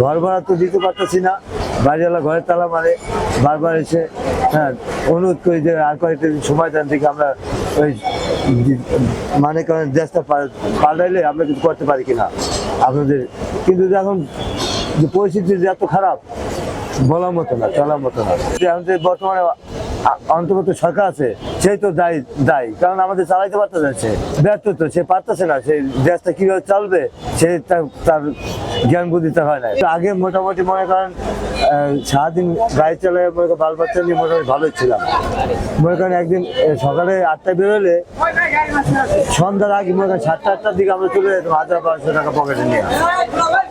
ঘর ভাড়া তো দিতে পারতেছি না। বাড়িওয়ালা ঘরে তালা মারে, বারবার এসে হ্যাঁ অনুরোধ করি যে আর কয়েকটা সময় দেন থেকে আমরা ওই মানে কারণ দেশটা পাল্টাইলে আমরা কিছু করতে পারি কিনা আপনাদের। কিন্তু এখন যে পরিস্থিতি যে এত খারাপ, বলার মতো না, চলার মতো না। যে আমাদের বর্তমানে অন্তর্গত সরকার আছে, সেই তো দায়ী দায়ী। কারণ আমাদের চালাইতে পারতেছে সে। ব্যর্থ তো, সে পারতেছে না। সে দেশটা কীভাবে চলবে, সে তার জ্ঞান বুদ্ধিতে হয় না। আগে মোটামুটি মনে করেন সারাদিন গাড়ি চালায়, মনে করেন বাল বাচ্চা নিয়ে মোটামুটি ভালোই ছিলাম। মনে করেন একদিন সকালে আটটায় বেরোলে, সন্ধ্যার আগে মনে করেন সাতটা, আটটার দিকে আমরা চলে যেতাম, হাজার বারোশো টাকা পকেটে নিয়ে।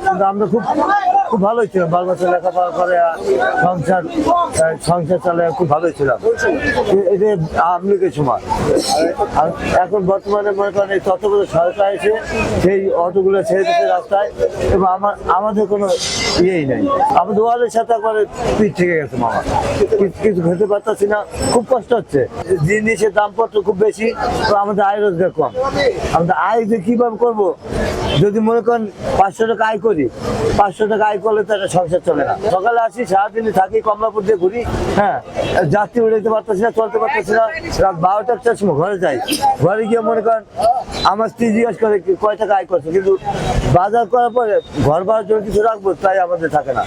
কিন্তু আমরা খুব খুব ভালোই ছিলাম, বাল বাচ্চা লেখাপড়া করে সংসার সংসার চালায় খুব ভালোই ছিলাম। এ- এই যে আমলিকের সময়। আর এখন বর্তমানে মনে করেন এই ততগুলো সরকার এসে সেই অটোগুলো ছেড়ে দিচ্ছে রাস্তায়, এবং আমার, আমাদের কোনো ইয়েই নেই। আমাদের ওয়ালের সাথে একবারে পিঠ থেকে গেছে মামা। কিছু- খেতে পারতেছি না, খুব কষ্ট হচ্ছে। জিনিসের দামপত্র খুব বেশি, তো আমাদের আয় রোজগার কম। আমাদের আয় যে কীভাবে করব? যদি মনে করেন পাঁচশো টাকা আয় করি, পাঁচশো টাকা আয় করলে তো একটা সংসার চলে না। সকালে আসি, সারাদিনে থাকি, কমলাপুর দিয়ে ঘুরি হ্যাঁ যাত্রী উড়াইতে পারতেছি না, চলতে পারতেছি না, রাত বারোটা একটার সময় ঘরে যাই। ঘরে গিয়ে মনে করেন আমার স্ত্রী জিজ্ঞাসা করে কয় টাকা আয় করছে? কিন্তু বাজার করার পরে ঘর বাড়ার জন্য কিছু রাখব তাই আমাদের থাকে না।